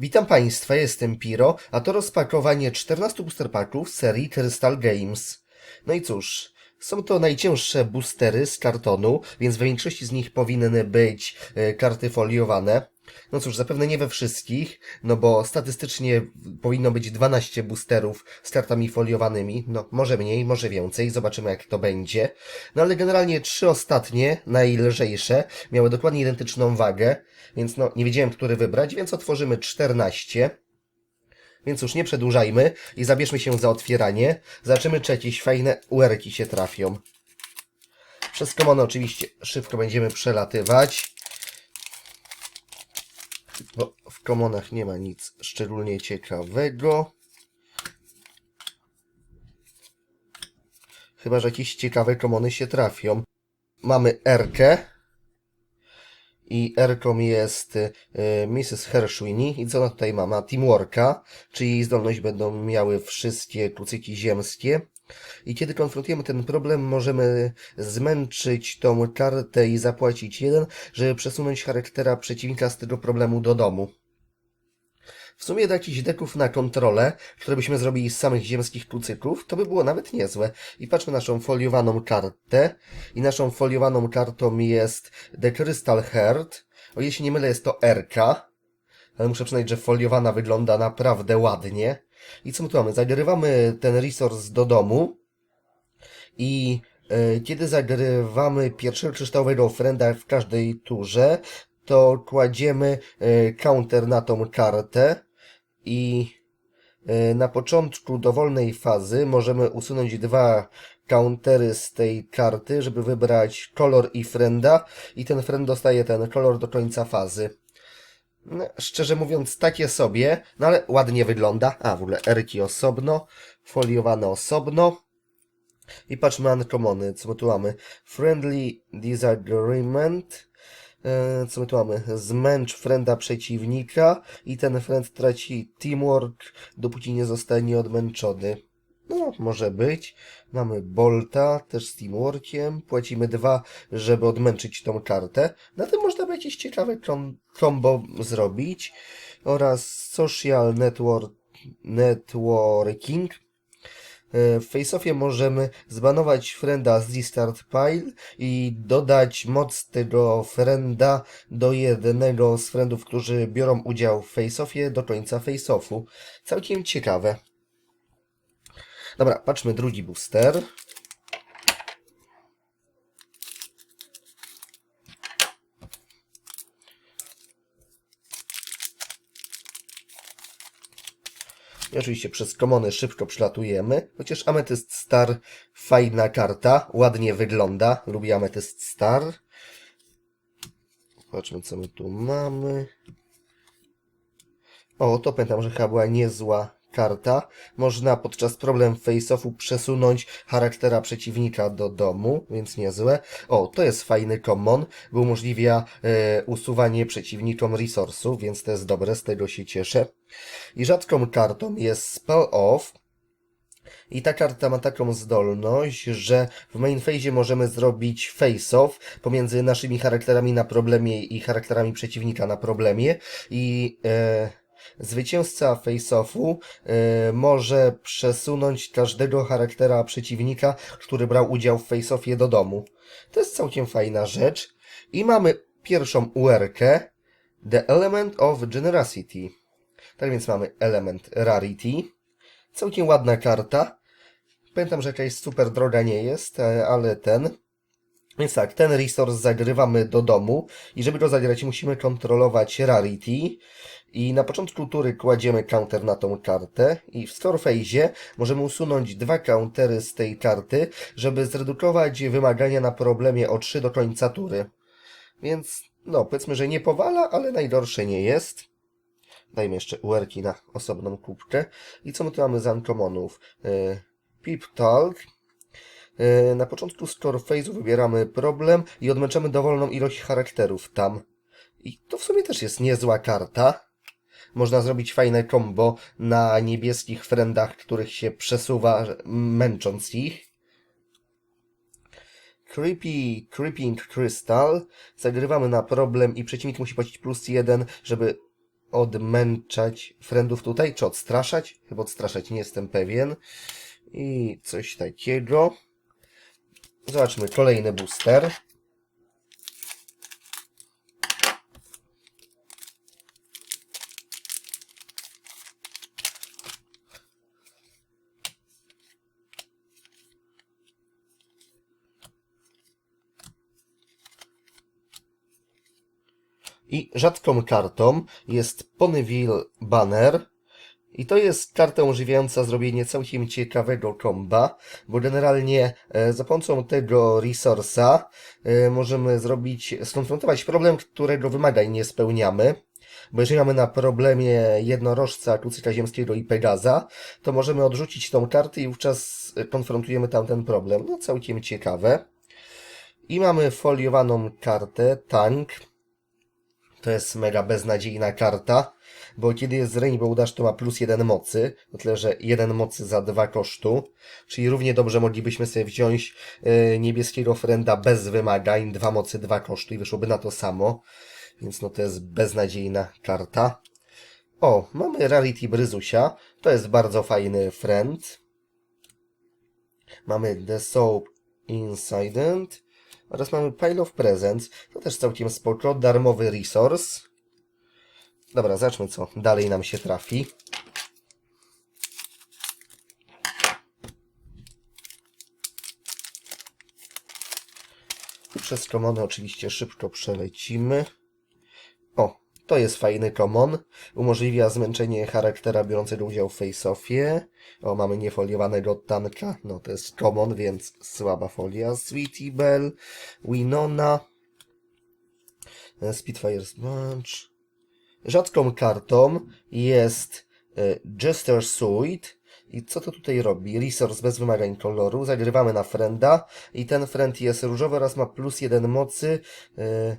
Witam Państwa, jestem Piro, a to rozpakowanie 14 booster packów z serii Crystal Games. No i cóż, są to najcięższe boostery z kartonu, więc w większości z nich powinny być e, karty foliowane. No cóż, zapewne nie we wszystkich, no bo statystycznie powinno być 12 boosterów z kartami foliowanymi, no może mniej, może więcej, zobaczymy jak to będzie. No ale generalnie trzy ostatnie, najlżejsze, miały dokładnie identyczną wagę, więc no nie wiedziałem, który wybrać, więc otworzymy 14. Więc już nie przedłużajmy i zabierzmy się za otwieranie. Zobaczymy, czy jakieś fajne uerki się trafią. Przez komony oczywiście szybko będziemy przelatywać. Bo w komonach nie ma nic szczególnie ciekawego. Chyba, że jakieś ciekawe komony się trafią. Mamy Erkę. I Erką jest y, Mrs. Hershwini. I co ona tutaj ma? Ma Teamworka, czyli jej zdolność będą miały wszystkie kucyki ziemskie. I kiedy konfrontujemy ten problem, możemy zmęczyć tą kartę i zapłacić jeden, żeby przesunąć charaktera przeciwnika z tego problemu do domu. W sumie do jakichś deków na kontrolę, które byśmy zrobili z samych ziemskich kucyków, to by było nawet niezłe. I patrzmy naszą foliowaną kartę. I naszą foliowaną kartą jest The Crystal Heart. O się nie mylę, jest to RK. Ale muszę przyznać, że foliowana wygląda naprawdę ładnie. I co my tu mamy? Zagrywamy ten resource do domu. I e, kiedy zagrywamy pierwszego kryształowego frenda w każdej turze, to kładziemy e, counter na tą kartę i e, na początku dowolnej fazy możemy usunąć dwa countery z tej karty, żeby wybrać kolor i frenda i ten friend dostaje ten kolor do końca fazy. No, szczerze mówiąc, takie sobie, no ale ładnie wygląda. A, w ogóle erki osobno, foliowane osobno. I patrzmy uncommony, co my tu mamy. Friendly Disagreement. E, co my tu mamy? Zmęcz frenda przeciwnika i ten friend traci teamwork, dopóki nie zostanie odmęczony. No, może być. Mamy Bolta, też z teamworkiem. Płacimy dwa, żeby odmęczyć tą kartę. Na tym można by jakieś ciekawe combo zrobić. Oraz Social Network, Networking. E, W Faceoffie możemy zbanować frienda z Restart Pile i dodać moc tego frienda do jednego z friendów, którzy biorą udział w Faceoffie do końca Faceoffu. Całkiem ciekawe. Dobra, patrzmy drugi booster. I oczywiście przez komony szybko przylatujemy, chociaż Ametyst Star fajna karta, ładnie wygląda, lubię Ametyst Star. Zobaczmy co my tu mamy. O, to pamiętam, że chyba była niezła karta. Można podczas problem face-offu przesunąć charaktera przeciwnika do domu, więc niezłe. O, to jest fajny common, bo umożliwia e, usuwanie przeciwnikom resursu, więc to jest dobre, z tego się cieszę. I rzadką kartą jest Spell Off. I ta karta ma taką zdolność, że w main phase możemy zrobić face-off pomiędzy naszymi charakterami na problemie i charakterami przeciwnika na problemie. I e, zwycięzca face-offu e, może przesunąć każdego charaktera przeciwnika, który brał udział w face-offie do domu. To jest całkiem fajna rzecz. I mamy pierwszą UR-kę, The Element of Generosity. Tak więc mamy element Rarity. Całkiem ładna karta. Pamiętam, że jakaś super droga nie jest, e, ale ten. Więc tak, ten resource zagrywamy do domu i żeby go zagrać musimy kontrolować Rarity i na początku tury kładziemy counter na tą kartę i w score phase możemy usunąć dwa countery z tej karty, żeby zredukować wymagania na problemie o 3 do końca tury. Więc no, powiedzmy, że nie powala, ale najgorsze nie jest. Dajmy jeszcze UR-ki na osobną kubkę. I co my tu mamy z uncommonów? Yy, Pip Talk. Yy, na początku score phase'u wybieramy problem i odmęczamy dowolną ilość charakterów tam. I to w sumie też jest niezła karta. Można zrobić fajne combo na niebieskich frendach, których się przesuwa, męcząc ich. Creepy Creeping Crystal. Zagrywamy na problem i przeciwnik musi płacić plus jeden, żeby odmęczać friendów tutaj, czy odstraszać? Chyba odstraszać, nie jestem pewien. I coś takiego. Zobaczmy, kolejny booster. I rzadką kartą jest Ponyville Banner. I to jest karta umożliwiająca zrobienie całkiem ciekawego komba, bo generalnie e, za pomocą tego resursa e, możemy zrobić, skonfrontować problem, którego wymagań nie spełniamy. Bo jeżeli mamy na problemie jednorożca, kucyka ziemskiego i Pegaza, to możemy odrzucić tą kartę i wówczas konfrontujemy tamten problem. No całkiem ciekawe. I mamy foliowaną kartę, tank. To jest mega beznadziejna karta, bo kiedy jest Rainbow Dash, to ma plus jeden mocy, o tyle, że jeden mocy za dwa kosztu, czyli równie dobrze moglibyśmy sobie wziąć e, niebieskiego frenda bez wymagań, dwa mocy, dwa kosztu i wyszłoby na to samo, więc no to jest beznadziejna karta. O, mamy Rarity Bryzusia, to jest bardzo fajny friend. Mamy The Soap Incident oraz mamy Pile of Presents, to też całkiem spoko, darmowy resource. Dobra, zacznijmy co dalej nam się trafi. Przez komony oczywiście szybko przelecimy. O, to jest fajny common. Umożliwia zmęczenie charaktera biorącego udział w face-offie. O, mamy niefoliowanego tanka. No, to jest common, więc słaba folia. Sweetie Belle, Winona, Spitfire's Bunch. Rzadką kartą jest e, Jester Suite. I co to tutaj robi? Resource bez wymagań koloru. Zagrywamy na frienda i ten friend jest różowy oraz ma plus jeden mocy e,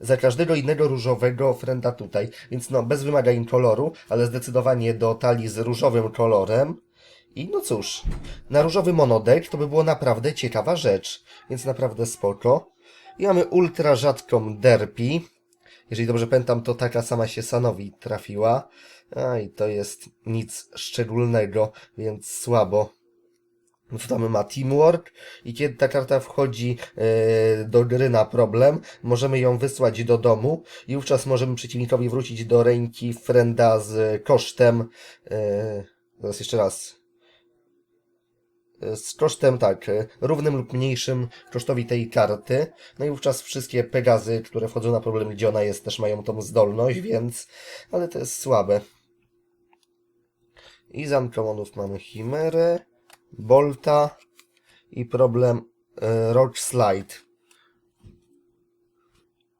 za każdego innego różowego frienda tutaj. Więc no, bez wymagań koloru, ale zdecydowanie do talii z różowym kolorem. I no cóż, na różowy monodek to by było naprawdę ciekawa rzecz. Więc naprawdę spoko. I mamy ultra rzadką derpi. Jeżeli dobrze pamiętam, to taka sama się Sanowi trafiła. A i to jest nic szczególnego, więc słabo. No to tam ma teamwork i kiedy ta karta wchodzi e, do gry na problem, możemy ją wysłać do domu i wówczas możemy przeciwnikowi wrócić do ręki frenda z kosztem, e, zaraz jeszcze raz, z kosztem tak, e, równym lub mniejszym kosztowi tej karty. No i wówczas wszystkie Pegazy, które wchodzą na problem, gdzie ona jest, też mają tą zdolność, więc, ale to jest słabe. I z uncommонów mamy Chimerę, Bolta i problem e, Rock Slide.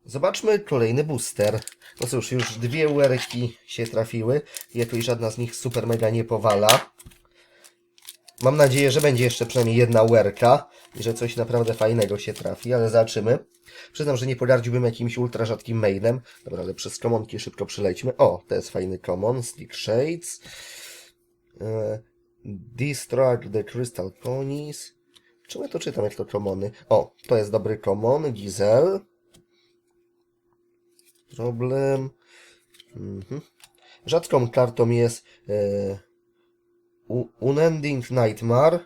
Zobaczmy kolejny booster. No cóż, już dwie UR-ki się trafiły. Jakoś żadna z nich super mega nie powala. Mam nadzieję, że będzie jeszcze przynajmniej jedna UR-ka i że coś naprawdę fajnego się trafi, ale zobaczymy. Przyznam, że nie pogardziłbym jakimś ultra rzadkim mailem. Dobra, ale przez komonki szybko przelećmy. O, to jest fajny common, Stick Shades. E, the Crystal Ponies. Czemu ja to czytam, jak to commony? O, to jest dobry common, Gizel. Problem. Mhm. Rzadką kartą jest e, Unending Nightmare.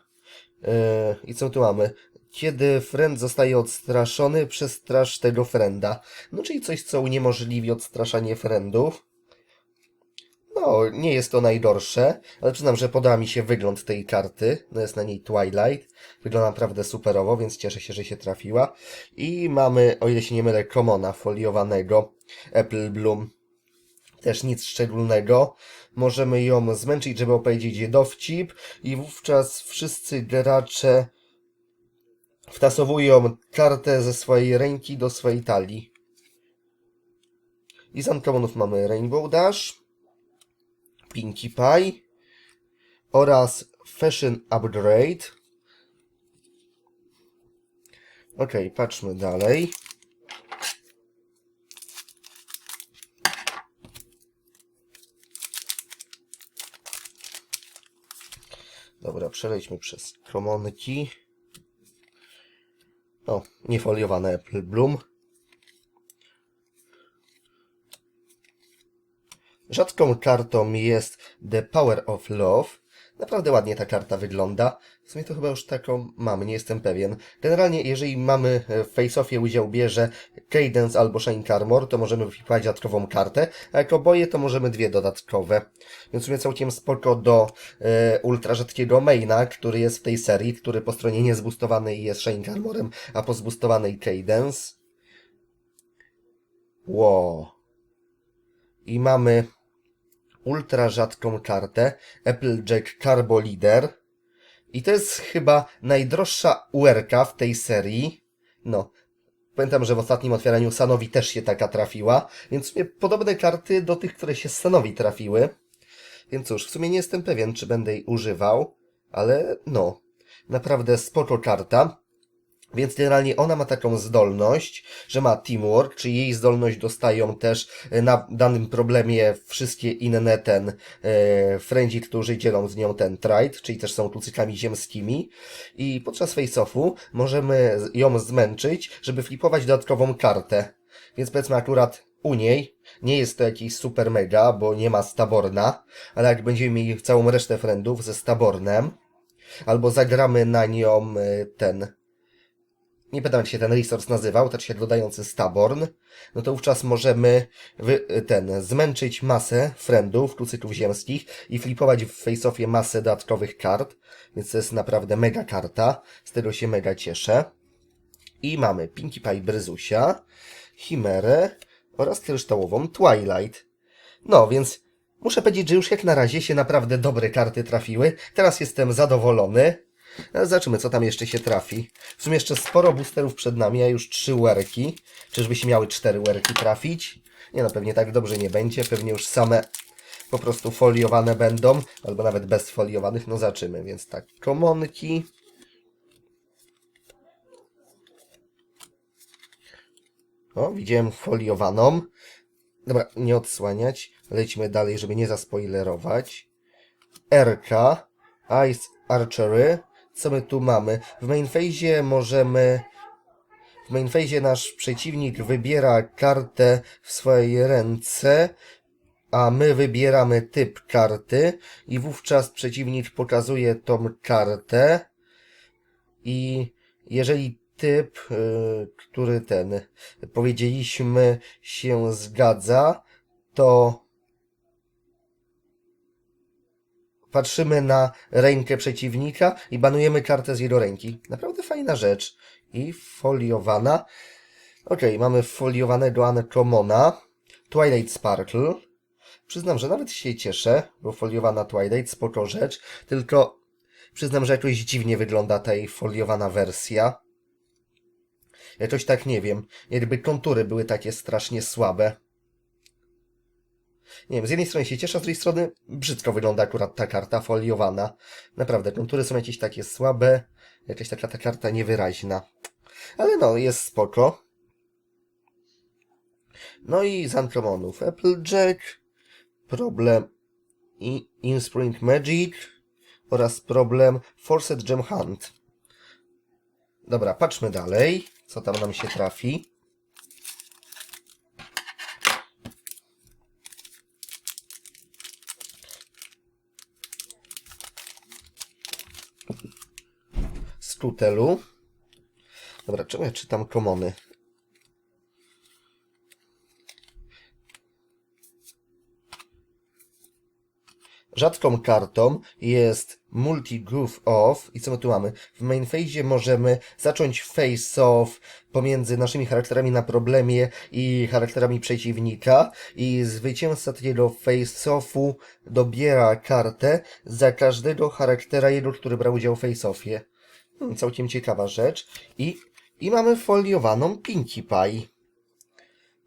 E, I co tu mamy? Kiedy friend zostaje odstraszony, przestrasz tego frienda. No, czyli coś, co uniemożliwi odstraszanie friendów. No, nie jest to najgorsze, ale przyznam, że podoba mi się wygląd tej karty. No jest na niej Twilight. Wygląda naprawdę superowo, więc cieszę się, że się trafiła. I mamy, o ile się nie mylę, Commona foliowanego. Apple Bloom. Też nic szczególnego. Możemy ją zmęczyć, żeby opowiedzieć dowcip i wówczas wszyscy gracze wtasowują kartę ze swojej ręki do swojej talii. I z uncommonów mamy Rainbow Dash, Pinkie Pie oraz Fashion Upgrade. Ok, patrzmy dalej. Dobra, przelejdźmy przez komonki. O, niefoliowane Apple Bloom. Rzadką kartą jest The Power of Love. Naprawdę ładnie ta karta wygląda. W sumie to chyba już taką mamy, nie jestem pewien. Generalnie, jeżeli mamy e, w face-offie udział bierze Cadence albo Shining Armor, to możemy wypiłać dodatkową kartę, a jak oboje, to możemy dwie dodatkowe. Więc w sumie całkiem spoko do e, ultra rzadkiego maina, który jest w tej serii, który po stronie niezboostowanej jest Shining Armorem, a po zboostowanej Cadence. Wow. I mamy ultra rzadką kartę Applejack Carbo Leader. I to jest chyba najdroższa URK w tej serii. No. Pamiętam, że w ostatnim otwieraniu Sanowi też się taka trafiła, więc w sumie podobne karty do tych, które się Sanowi trafiły. Więc cóż, w sumie nie jestem pewien, czy będę jej używał, ale no, naprawdę spoko karta. Więc generalnie ona ma taką zdolność, że ma teamwork, czyli jej zdolność dostają też e, na danym problemie wszystkie inne ten e, friendzi, którzy dzielą z nią ten trade, czyli też są klucykami ziemskimi. I podczas face-offu możemy ją zmęczyć, żeby flipować dodatkową kartę. Więc powiedzmy akurat u niej nie jest to jakiś super mega, bo nie ma Staborna, ale jak będziemy mieli całą resztę friendów ze Stabornem, albo zagramy na nią e, ten nie pamiętam jak się ten resource nazywał, też się dodający Staborn, no to wówczas możemy wy, ten, zmęczyć masę friendów, klucyków ziemskich i flipować w face-offie masę dodatkowych kart, więc to jest naprawdę mega karta, z tego się mega cieszę. I mamy Pinkie Pie Bryzusia, Chimerę oraz kryształową Twilight. No, więc muszę powiedzieć, że już jak na razie się naprawdę dobre karty trafiły. Teraz jestem zadowolony. Ale Zobaczymy, co tam jeszcze się trafi. W sumie jeszcze sporo boosterów przed nami, a już trzy werki. Czyżby się miały cztery werki trafić? Nie no, pewnie tak dobrze nie będzie. Pewnie już same po prostu foliowane będą, albo nawet bez foliowanych. No zobaczymy, więc tak, komonki. O, widziałem foliowaną. Dobra, nie odsłaniać. Lećmy dalej, żeby nie zaspoilerować. RK, Ice Archery. Co my tu mamy? W main phase możemy... W main phase nasz przeciwnik wybiera kartę w swojej ręce, a my wybieramy typ karty i wówczas przeciwnik pokazuje tą kartę i jeżeli typ, y, który ten powiedzieliśmy się zgadza, to patrzymy na rękę przeciwnika i banujemy kartę z jego ręki. Naprawdę fajna rzecz. I foliowana. Okej, mamy foliowanego Uncommona. Twilight Sparkle. Przyznam, że nawet się cieszę, bo foliowana Twilight, spoko rzecz. Tylko przyznam, że jakoś dziwnie wygląda ta jej foliowana wersja. Jakoś tak nie wiem. Jakby kontury były takie strasznie słabe. Nie wiem, z jednej strony się cieszę, z drugiej strony brzydko wygląda akurat ta karta foliowana. Naprawdę, kontury są jakieś takie słabe, jakaś taka ta karta niewyraźna. Ale no, jest spoko. No i z Antromonów Applejack, problem i Inspring Magic oraz problem Forced Gem Hunt. Dobra, patrzmy dalej, co tam nam się trafi. Tutelu. Dobra, czemu ja czytam komony? Rzadką kartą jest Multi Groove Off. I co my tu mamy? W main phase możemy zacząć face off pomiędzy naszymi charakterami na problemie i charakterami przeciwnika. I zwycięzca takiego face offu dobiera kartę za każdego charaktera jego, który brał udział w face offie. Całkiem ciekawa rzecz. I, I mamy foliowaną Pinkie Pie.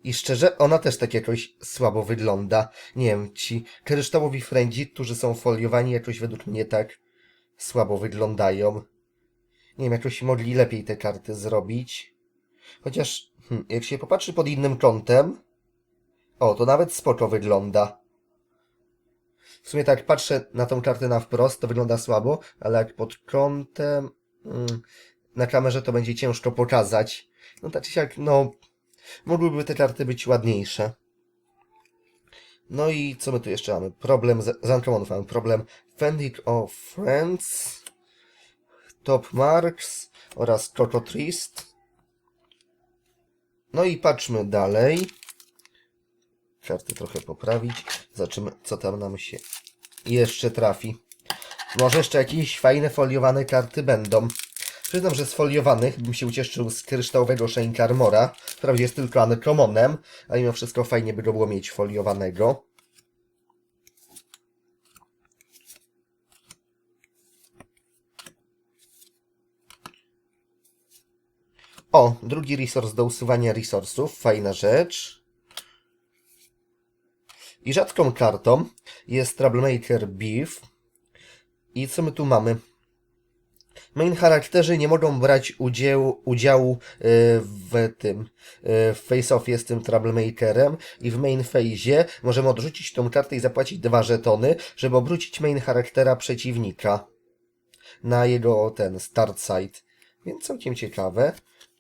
I szczerze, ona też tak jakoś słabo wygląda. Nie wiem, ci kryształowi frędzi, którzy są foliowani, jakoś według mnie tak słabo wyglądają. Nie wiem, jakoś mogli lepiej te karty zrobić. Chociaż, hmm, jak się popatrzy pod innym kątem, o, to nawet spoko wygląda. W sumie tak patrzę na tą kartę na wprost, to wygląda słabo, ale jak pod kątem na kamerze to będzie ciężko pokazać. No tak czy siak, no mogłyby te karty być ładniejsze. No i co my tu jeszcze mamy? Problem z, z Uncommon mamy problem Fending of Friends, Top Marks oraz Coco Trist. No i patrzmy dalej. Karty trochę poprawić. Zobaczymy, co tam nam się jeszcze trafi. Może jeszcze jakieś fajne foliowane karty będą. Przyznam, że z foliowanych bym się ucieszył z kryształowego Shank Armora. Wprawdzie jest tylko uncommоnem, ale mimo wszystko fajnie by go było mieć foliowanego. O, drugi resource do usuwania resursów. Fajna rzecz. I rzadką kartą jest Troublemaker Beef. I co my tu mamy? Main charakterzy nie mogą brać udziału, udziału y, w tym y, w face-offie z tym Troublemakerem i w main phase możemy odrzucić tą kartę i zapłacić dwa żetony, żeby obrócić main charaktera przeciwnika na jego ten start side. Więc całkiem ciekawe.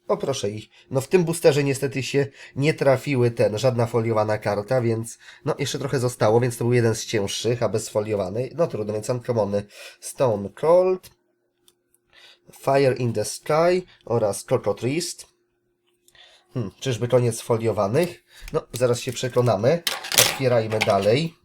O proszę ich. No w tym boosterze niestety się nie trafiły ten, żadna foliowana karta, więc no jeszcze trochę zostało, więc to był jeden z cięższych, a bez foliowanej. No trudno, więc uncommony Stone Cold, Fire in the Sky oraz Coco Trist. Hmm, czyżby koniec foliowanych? No, zaraz się przekonamy. Otwierajmy dalej.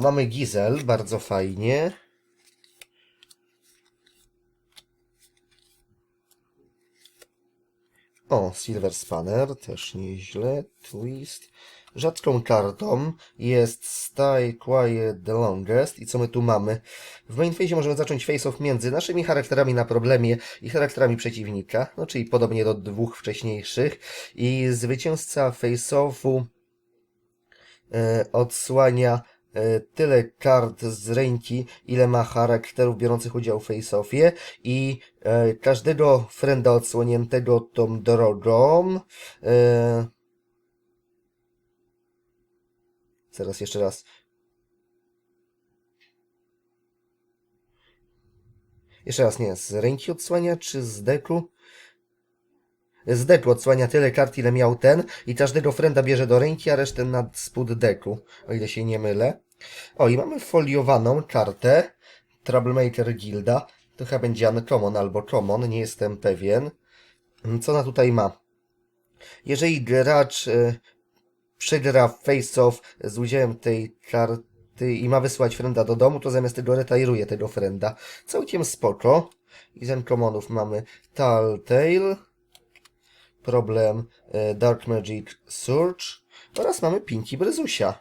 Mamy Gizel, bardzo fajnie. O, Silver Spanner, też nieźle. Twist. Rzadką kartą jest Stay Quiet the Longest. I co my tu mamy? W main phase możemy zacząć face-off między naszymi charakterami na problemie i charakterami przeciwnika. No, czyli podobnie do dwóch wcześniejszych. I zwycięzca face-offu e, odsłania tyle kart z ręki, ile ma charakterów biorących udział w face-offie i e, każdego frenda odsłoniętego tą drogą e, jeszcze raz jeszcze raz nie, z ręki odsłania czy z deku? Z deku odsłania tyle kart, ile miał ten i każdego frenda bierze do ręki, a resztę na spód deku, o ile się nie mylę. O, i mamy foliowaną kartę Troublemaker Gilda. To chyba będzie Uncommon albo Common, nie jestem pewien. Co ona tutaj ma? Jeżeli gracz e, przegra face-off z udziałem tej karty i ma wysłać frenda do domu, to zamiast tego retajruje tego frenda. Całkiem spoko. I z Uncommonów mamy Telltale, problem e, Dark Magic Surge oraz mamy Pinky Brezusia.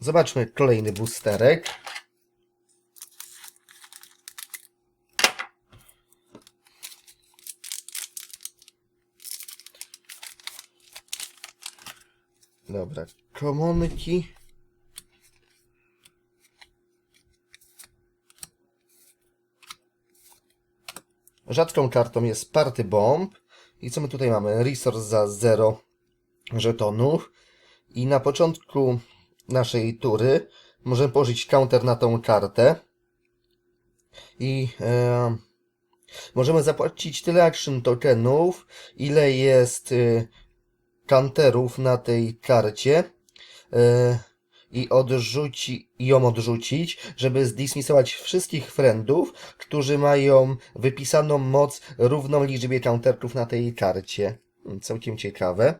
Zobaczmy kolejny boosterek. Dobra, komonki. Rzadką kartą jest Party Bomb. I co my tutaj mamy? Resource za 0 żetonów. I na początku naszej tury możemy położyć counter na tą kartę. I e, możemy zapłacić tyle action tokenów, ile jest e, counterów na tej karcie. E, i odrzuci, ją odrzucić, żeby zdismisować wszystkich friendów, którzy mają wypisaną moc równą liczbie counterków na tej karcie. Hmm, Całkiem ciekawe.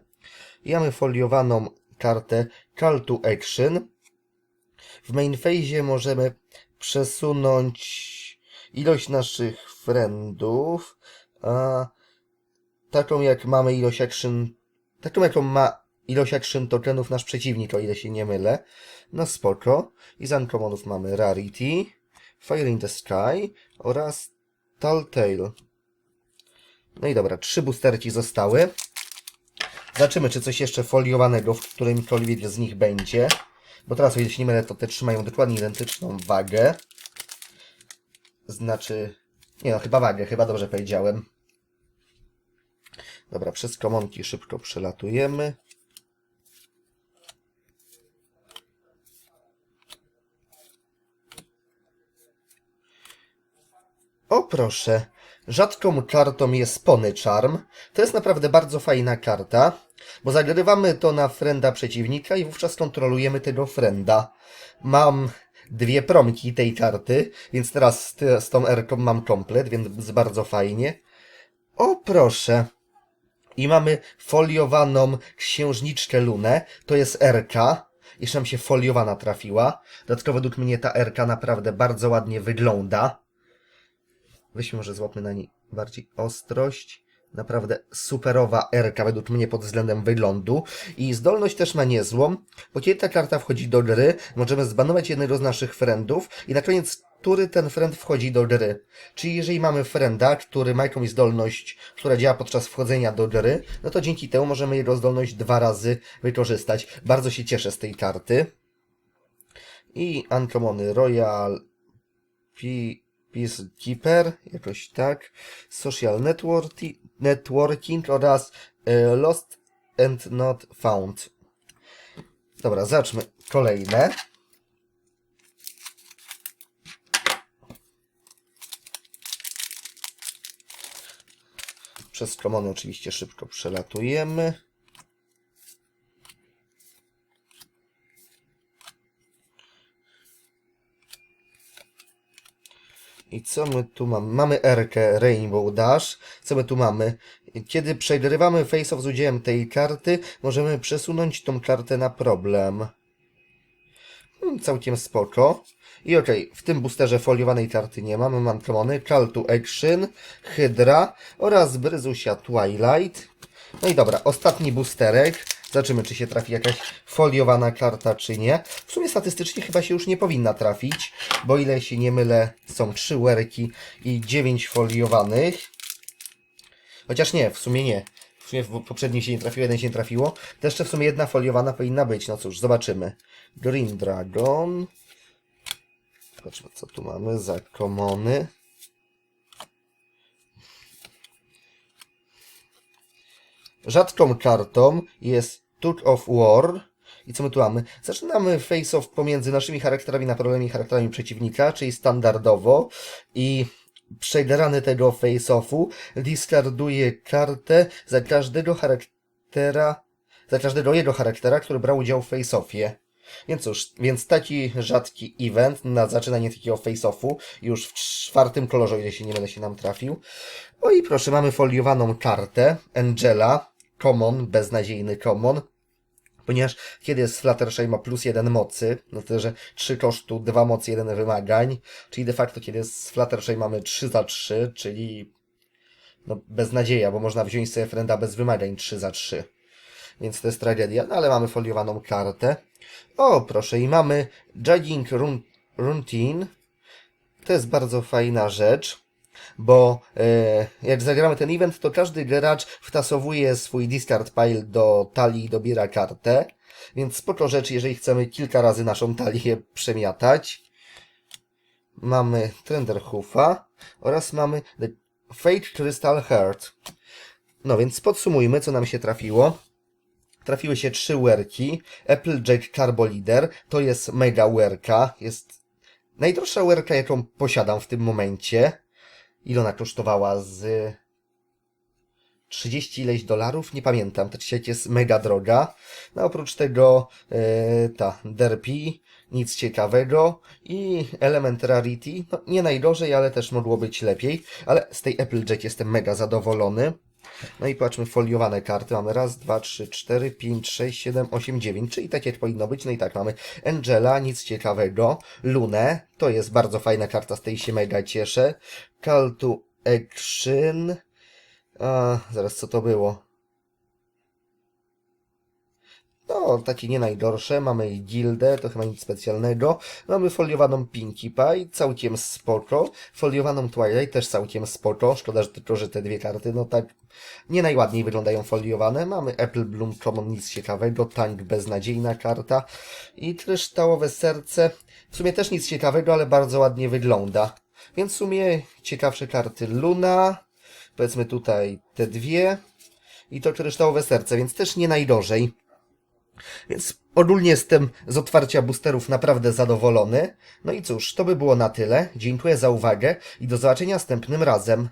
I mamy foliowaną kartę Call to Action. W main phase możemy przesunąć ilość naszych friendów, a taką jak mamy ilość action, taką jaką ma ilość action tokenów nasz przeciwnik, o ile się nie mylę. No spoko. I z uncommonów mamy Rarity, Fire in the Sky oraz Telltale. No i dobra, trzy boosterki zostały. Zobaczymy, czy coś jeszcze foliowanego w którymkolwiek z nich będzie. Bo teraz, o ile się nie mylę, to te trzy mają dokładnie identyczną wagę. Znaczy... Nie no, chyba wagę, chyba dobrze powiedziałem. Dobra, przez komonki szybko przelatujemy. O proszę, rzadką kartą jest Pony Charm. To jest naprawdę bardzo fajna karta, bo zagrywamy to na frenda przeciwnika i wówczas kontrolujemy tego frenda. Mam dwie promki tej karty, więc teraz z, tą R-ką mam komplet, więc bardzo fajnie. O proszę. I mamy foliowaną księżniczkę Lunę, to jest R-ka. Jeszcze nam się foliowana trafiła. Dodatkowo według mnie ta R-ka naprawdę bardzo ładnie wygląda. Weźmy może złapmy na niej bardziej ostrość. Naprawdę superowa R-ka według mnie pod względem wyglądu. I zdolność też ma niezłą, bo kiedy ta karta wchodzi do gry, możemy zbanować jednego z naszych friendów i na koniec który ten friend wchodzi do gry. Czyli jeżeli mamy frienda, który ma jakąś zdolność, która działa podczas wchodzenia do gry, no to dzięki temu możemy jego zdolność dwa razy wykorzystać. Bardzo się cieszę z tej karty. I Uncommony Royal P- Peacekeeper, jakoś tak, Social networki, Networking oraz e, Lost and Not Found. Dobra, zacznijmy kolejne. Przez komony oczywiście szybko przelatujemy. I co my tu mamy? Mamy Erkę Rainbow Dash. Co my tu mamy? Kiedy przegrywamy face-off z udziałem tej karty, możemy przesunąć tą kartę na problem. Hmm, całkiem spoko. I okej, w tym boosterze foliowanej karty nie mamy. Mam commony Call to Action, Hydra oraz Bryzusia Twilight. No i dobra, ostatni boosterek. Zobaczymy, czy się trafi jakaś foliowana karta, czy nie. W sumie statystycznie chyba się już nie powinna trafić, bo ile się nie mylę, są trzy werki i dziewięć foliowanych. Chociaż nie, w sumie nie. W sumie w poprzednim się nie trafiło, jeden się nie trafiło. To jeszcze w sumie jedna foliowana powinna być. No cóż, zobaczymy. Green Dragon. Zobaczmy, co tu mamy za komony. Rzadką kartą jest Took of War. I co my tu mamy? Zaczynamy face-off pomiędzy naszymi charakterami na problemi charakterami przeciwnika, czyli standardowo. I przegrany tego face-offu discarduje kartę za każdego charaktera, za każdego jego charaktera, który brał udział w face-offie. Więc cóż, więc taki rzadki event na zaczynanie takiego face-offu, już w czwartym kolorze, o ile się nie mylę, się nam trafił. O i proszę, mamy foliowaną kartę Angela, common, beznadziejny common, ponieważ kiedy jest Fluttershy ma plus jeden mocy, no to że 3 kosztu, 2 mocy, 1 wymagań, czyli de facto kiedy jest Fluttershy mamy 3 za 3, czyli no beznadzieja, bo można wziąć sobie frenda bez wymagań 3 za 3. Więc to jest tragedia, no ale mamy foliowaną kartę. O, proszę, i mamy Jogging Routine. To jest bardzo fajna rzecz, bo e, jak zagramy ten event, to każdy gracz wtasowuje swój discard pile do talii i dobiera kartę. Więc spoko rzecz, jeżeli chcemy kilka razy naszą talię przemiatać. Mamy Trenderhoofa oraz mamy The Fate Crystal Heart. No więc podsumujmy, co nam się trafiło. Trafiły się trzy werki. Applejack Carbo Leader to jest mega werka. Jest najdroższa werka, jaką posiadam w tym momencie. Ile ona kosztowała? Z 30 ileś dolarów? Nie pamiętam. Ta sieć jest mega droga. No oprócz tego e, ta Derpy, nic ciekawego i Element Rarity, no nie najgorzej, ale też mogło być lepiej. Ale z tej Applejack jestem mega zadowolony. No i patrzmy, foliowane karty. Mamy raz, dwa, trzy, cztery, pięć, sześć, siedem, osiem, dziewięć, czyli tak jak powinno być. No i tak mamy Angela, nic ciekawego. Lunę, to jest bardzo fajna karta, z tej się mega cieszę. Call to Action. A, zaraz co to było? No, takie nie najgorsze. Mamy gildę, to chyba nic specjalnego. Mamy foliowaną Pinkie Pie, całkiem spoko. Foliowaną Twilight, też całkiem spoko. Szkoda, że tylko, że te dwie karty, no tak, nie najładniej wyglądają foliowane. Mamy Apple Bloom Common, nic ciekawego. Tank, beznadziejna karta. I kryształowe serce. W sumie też nic ciekawego, ale bardzo ładnie wygląda. Więc w sumie ciekawsze karty Luna. Powiedzmy tutaj te dwie. I to kryształowe serce, więc też nie najgorzej. Więc ogólnie jestem z otwarcia boosterów naprawdę zadowolony. No i cóż, to by było na tyle. Dziękuję za uwagę i do zobaczenia następnym razem.